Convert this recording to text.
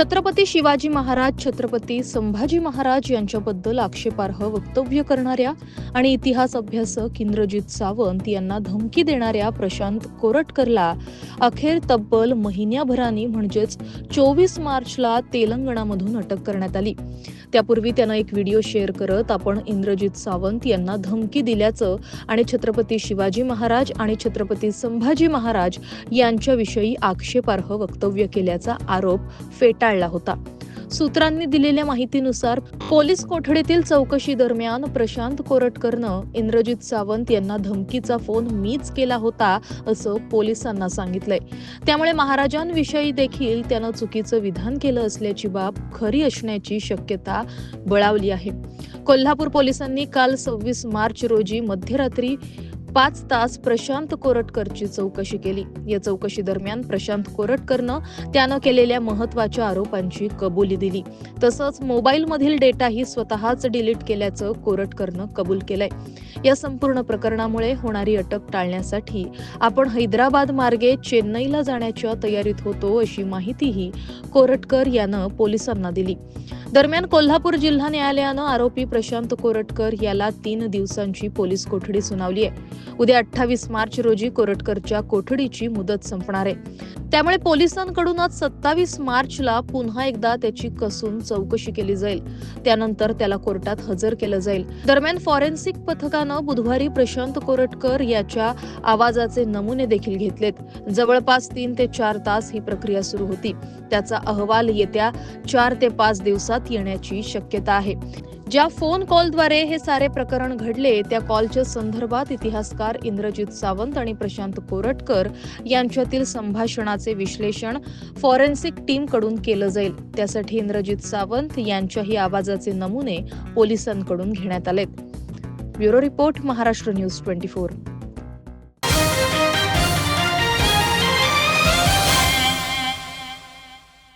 छत्रपती शिवाजी महाराज छत्रपती संभाजी महाराज यांच्याबद्दल आक्षेपार्ह वक्तव्य करणाऱ्या आणि इतिहास अभ्यासक इंद्रजित सावंत यांना धमकी देणाऱ्या प्रशांत कोरटकरला अखेर तब्बल महिन्याभराने म्हणजेच चोवीस मार्चला तेलंगणामधून अटक करण्यात आली. त्यापूर्वी त्यानं एक व्हिडिओ शेअर करत आपण इंद्रजित सावंत यांना धमकी दिल्याचं आणि छत्रपती शिवाजी महाराज आणि छत्रपती संभाजी महाराज यांच्याविषयी आक्षेपार्ह वक्तव्य केल्याचा आरोप टाळला होता. सूत्रांनी दिलेल्या माहितीनुसार पोलीस कोठडीतील चौकशी दरम्यान प्रशांत कोरटकरनं इंद्रजित सावंत यांना धमकीचा फोन मीच केला होता असं पोलिसांना सांगितलंय. त्यामुळे महाराजांविषयी देखील त्यानं चुकीचं विधान केलं असल्याची बाब खरी असण्याची शक्यता बळावली आहे. कोल्हापूर पोलिसांनी काल सव्वीस मार्च रोजी मध्यरात्री पाच तास प्रशांत कोरटकरची चौकशी केली. या चौकशी दरम्यान प्रशांत कोरटकरनं त्यानं केलेल्या महत्त्वाच्या आरोपांची कबुली दिली. तसंच मोबाईलमधील डेटाही स्वतःच डिलीट केल्याचं कोरटकरनं कबूल केलंय. या संपूर्ण प्रकरणामुळे होणारी अटक टाळण्यासाठी आपण हैदराबाद मार्गे चेन्नईला जाण्याच्या तयारीत होतो अशी माहितीही कोरटकर यानं पोलिसांना दिली. दरम्यान कोल्हापूर जिल्हा न्यायालयानं आरोपी प्रशांत कोरटकर याला तीन दिवसांची पोलीस कोठडी सुनावली आहे. उद्या अठ्ठावीस मार्च रोजी कोरटकरच्या कोठडीची मुदत संपणार आहे. त्यामुळे पोलिसांकडूनच सत्तावीस मार्चला पुन्हा एकदा त्याची कसून चौकशी केली जाईल. त्यानंतर त्याला कोर्टात हजर केलं जाईल. दरम्यान फॉरेन्सिक पथकानं बुधवारी प्रशांत कोरटकर याच्या आवाजाचे नमुने देखील घेतलेत. जवळपास तीन ते चार तास ही प्रक्रिया सुरू होती. त्याचा अहवाल येत्या चार ते पाच दिवसात येण्याची शक्यता आहे. ज्या फोन कॉलद्वारे हे सारे प्रकरण घडले त्या कॉलच्या संदर्भात इतिहासकार इंद्रजित सावंत आणि प्रशांत कोरटकर यांच्यातील संभाषणाचे विश्लेषण फॉरेन्सिक टीमकडून केलं जाईल. त्यासाठी इंद्रजित सावंत यांच्याही आवाजाचे नमुने पोलिसांकडून घेण्यात आलेत. Bureau report Maharashtra news twenty four.